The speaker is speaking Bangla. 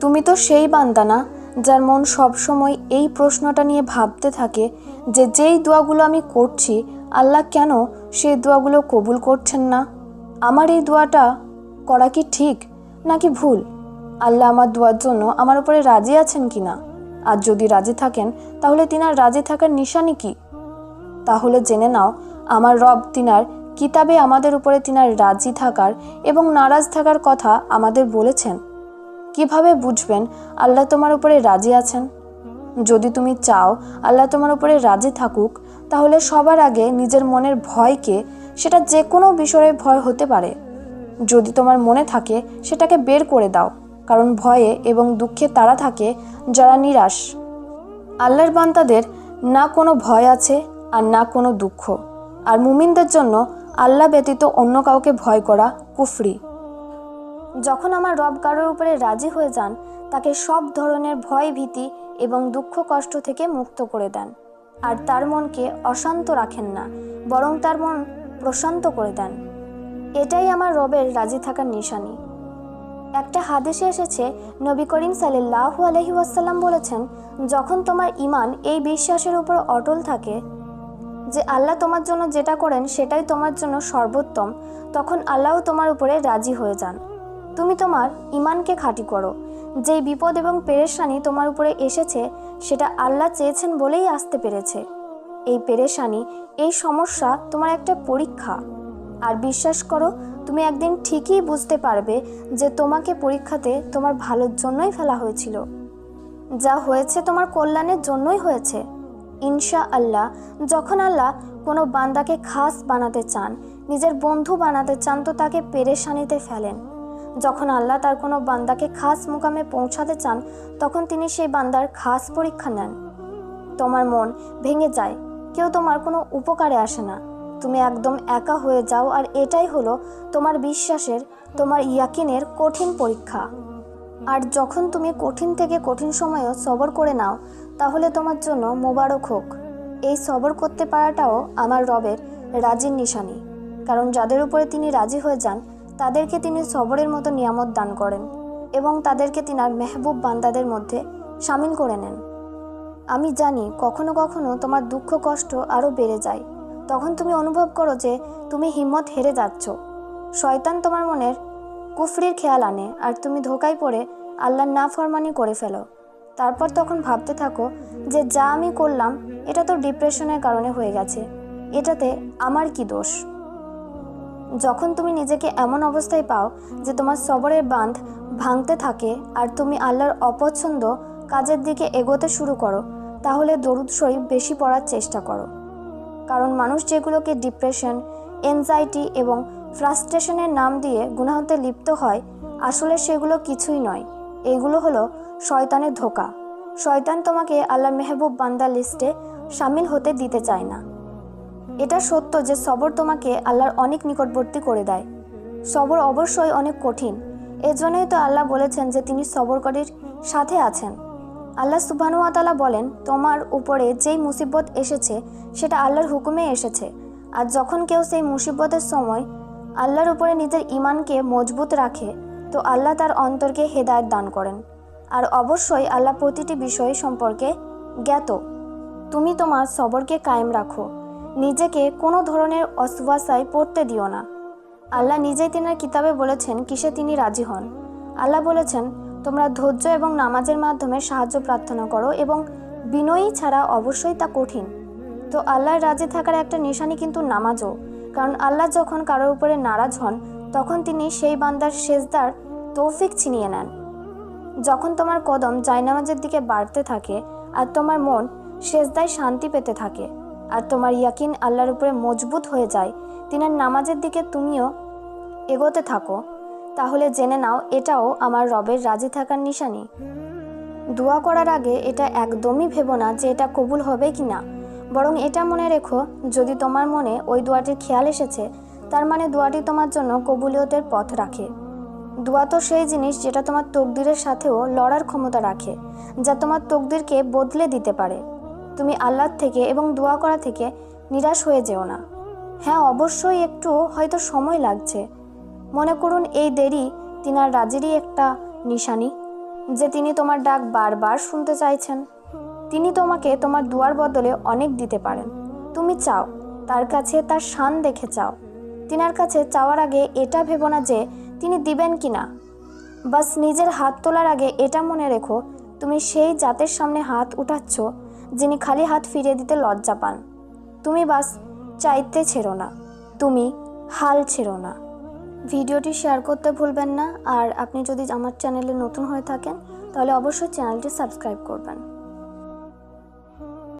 তুমি তো সেই বান্দা না যার মন সবসময় এই প্রশ্নটা নিয়ে ভাবতে থাকে যে যেই দোয়াগুলো আমি করছি, আল্লাহ কেন সেই দোয়াগুলো কবুল করছেন না? আমার এই দোয়াটা করা কি ঠিক নাকি ভুল? আল্লাহ আমার দোয়ার জন্য আমার উপরে রাজি আছেন কি না? আর যদি রাজি থাকেন, তাহলে তিনার রাজি থাকার নিশানি কি? তাহলে জেনে নাও, আমার রব তিনার কিতাবে আমাদের উপরে তিনার রাজি থাকার এবং নারাজ থাকার কথা আমাদের বলেছেন। কীভাবে বুঝবেন আল্লাহ তোমার উপরে রাজি আছেন? যদি তুমি চাও আল্লাহ তোমার উপরে রাজি থাকুক, তাহলে সবার আগে নিজের মনের ভয়কে, সেটা যে কোনো বিষয়ে ভয় হতে পারে। যদি তোমার মনে থাকে, সেটাকে বের করে দাও, কারণ ভয়ে এবং দুঃখে তারা থাকে যারা নিরাশ। আল্লাহর বান্তাদের না কোনো ভয় আছে আর না কোনো দুঃখ। আর মুমিনদের জন্য আল্লাহ ব্যতীত অন্য কাউকে ভয় করা কুফরি। যখন আমার রব কারোর উপরে রাজি হয়ে যান, তাকে সব ধরনের ভয় ভীতি এবং দুঃখ কষ্ট থেকে মুক্ত করে দেন। আর তার মনকে অশান্ত রাখেন না, বরং তার মন প্রশান্ত করে দেন। এটাই আমার রবের রাজি থাকার নিশানি। একটা হাদিসে এসেছে, নবী করিম সাল্লাহু আলহি ওয়াসাল্লাম বলেছেন, যখন তোমার ইমান এই বিশ্বাসের উপর অটল থাকে, যে আল্লাহ তোমার জন্য যেটা করেন সেটাই তোমার জন্য সর্বোত্তম, তখন আল্লাহও তোমার উপরে রাজি হয়ে যান। তুমি তোমার ইমানকে খাঁটি করো। যেই বিপদ এবং পেরেশানি তোমার উপরে এসেছে, সেটা আল্লাহ চেয়েছেন বলেই আসতে পেরেছে। এই পেরেশানি, এই সমস্যা তোমার একটা পরীক্ষা। আর বিশ্বাস করো, তুমি একদিন ঠিকই বুঝতে পারবে যে তোমাকে পরীক্ষাতে তোমার ভালোর জন্যই ফেলা হয়েছিল। যা হয়েছে তোমার কল্যাণের জন্যই হয়েছে। ইনশা আল্লাহ, যখন আল্লাহ কোনো বান্দাকে খাস বানাতে চান, নিজের বন্ধু বানাতে চান, তো তাকে পেরেশানিতে ফেলেন। যখন আল্লাহ তার কোনো বান্দাকে খাস মুকামে পৌঁছাতে চান, তখন তিনি সেই বান্দার খাস পরীক্ষা নেন। তোমার মন ভেঙে যায়, কেউ তোমার কোনো উপকারে আসে না। তুমি একদম একা হয়ে যাও আর এটাই হলো তোমার বিশ্বাসের, তোমার ইয়াকিনের কঠিন পরীক্ষা। আর যখন তুমি কঠিন থেকে কঠিন সময়েও সবর করে নাও, তাহলে তোমার জন্য মোবারক হোক। এই সবর করতে পারাটাও আমার রবের রাজির নিশানি। কারণ যাদের উপরে তিনি রাজি হয়ে যান তাদেরকে তিনি সবরের মতো নিয়ামত দান করেন এবং তাদেরকে তিনার মেহবুব বান্দাদের মধ্যে সামিল করে নেন। আমি জানি কখনো কখনো তোমার দুঃখ কষ্ট আরও বেড়ে যায়। তখন তুমি অনুভব করো যে তুমি হিম্মত হেরে যাচ্ছ। শয়তান তোমার মনের কুফরির খেয়াল আনে আর তুমি ধোকায় পড়ে আল্লাহর না ফরমানি করে ফেলো। তারপর তখন ভাবতে থাকো যে যা আমি করলাম, এটা তো ডিপ্রেশনের কারণে হয়ে গেছে। এটাতে আমার কি দোষ? যখন তুমি নিজেকে এমন অবস্থায় পাও যে তোমার সবরের বাঁধ ভাঙতে থাকে আর তুমি আল্লাহর অপছন্দ কাজের দিকে এগোতে শুরু করো, তাহলে দরুদ শরীফ বেশি পড়ার চেষ্টা করো। কারণ মানুষ যেগুলোকে ডিপ্রেশন এনজাইটি এবং ফ্রাস্ট্রেশনের নাম দিয়ে গুনাহতে লিপ্ত হয়, আসলে সেগুলো কিছুই নয়। এগুলো হলো শয়তানের ধোকা। শয়তান তোমাকে আল্লাহ মেহবুব বান্দা লিস্টে সামিল হতে দিতে চায় না। এটা সত্য যে সবর তোমাকে আল্লাহর অনেক নিকটবর্তী করে দেয়। সবর অবশ্যই অনেক কঠিন। এজন্যই তো আল্লাহ বলেছেন যে তিনি সবরকারীর সাথে আছেন। আল্লাহ সুবাহানুয়াতালা বলেন, তোমার উপরে যেই মুসিবত এসেছে, সেটা আল্লাহর হুকুমে এসেছে। আর যখন কেউ সেই মুসিবতের সময় আল্লাহর উপরে নিজের ইমানকে মজবুত রাখে, তো আল্লাহ তার অন্তরকে হেদায়ত দান করেন। আর অবশ্যই আল্লাহ প্রতিটি বিষয় সম্পর্কে জ্ঞাত। তুমি তোমার সবরকে কায়েম রাখো। নিজেকে কোনো ধরনের অসুয়াশায় পড়তে দিও না। আল্লাহ নিজেই তিনার কিতাবে বলেছেন, কিসে তিনি রাজি হন? আল্লাহ বলেছেন, তোমরা ধৈর্য এবং নামাজের মাধ্যমে সাহায্য প্রার্থনা করো এবং বিনয়ী ছাড়া অবশ্যই তা কঠিন। তো আল্লাহর রাজি থাকার একটা নিশানি কিন্তু নামাজও। কারণ আল্লাহ যখন কারোর উপরে নারাজ হন, তখন তিনি সেই বান্দার সেজদার তৌফিক ছিনিয়ে নেন। যখন তোমার কদম জায়নামাজের দিকে বাড়তে থাকে আর তোমার মন সেজদায় শান্তি পেতে থাকে আর তোমার ইয়াকিন আল্লাহর উপরে মজবুত হয়ে যায়। তিনার নামাজের দিকে তুমিও এগোতে থাকো। তাহলে জেনে নাও, এটাও আমার রবের রাজি থাকার নিশানি। দোয়া করার আগে এটা একদমই ভেবো না যে এটা কবুল হবে কি না। বরং এটা মনে রেখো, যদি তোমার মনে ওই দোয়াটির খেয়াল এসেছে, তার মানে দোয়াটি তোমার জন্য কবুলিয়তের পথ রাখে। দোয়া তো সেই জিনিস যেটা তোমার তকদিরের সাথেও লড়ার ক্ষমতা রাখে, যা তোমার তকদিরকে বদলে দিতে পারে। তুমি আল্লাহর থেকে এবং দোয়া করা থেকে নিরাশ হয়ে যেও না। হ্যাঁ অবশ্যই একটু হয়তো সময় লাগছে। মনে করুন এই দেরি তিনার রাজেরই একটা নিশানি, যে তিনি তোমার ডাক বারবার শুনতে চাইছেন। তিনি তোমাকে তোমার দুয়ার বদলে অনেক দিতে পারেন। তুমি চাও, তার কাছে তার শান দেখে চাও। তিনার কাছে চাওয়ার আগে এটা ভেবো না যে তিনি দিবেন কি না। বাস নিজের হাত তোলার আগে এটা মনে রেখো, তুমি সেই জাতের সামনে হাত উঠাচ্ছ যিনি খালি হাত ফিরিয়ে দিতে লজ্জা পান। তুমি বাস চাইতে ছেড়ো না। তুমি হাল ছেড়ো না। ভিডিওটি শেয়ার করতে ভুলবেন না। আর আপনি যদি আমার চ্যানেলে নতুন হয়ে থাকেন, তাহলে অবশ্যই চ্যানেলটি সাবস্ক্রাইব করবেন।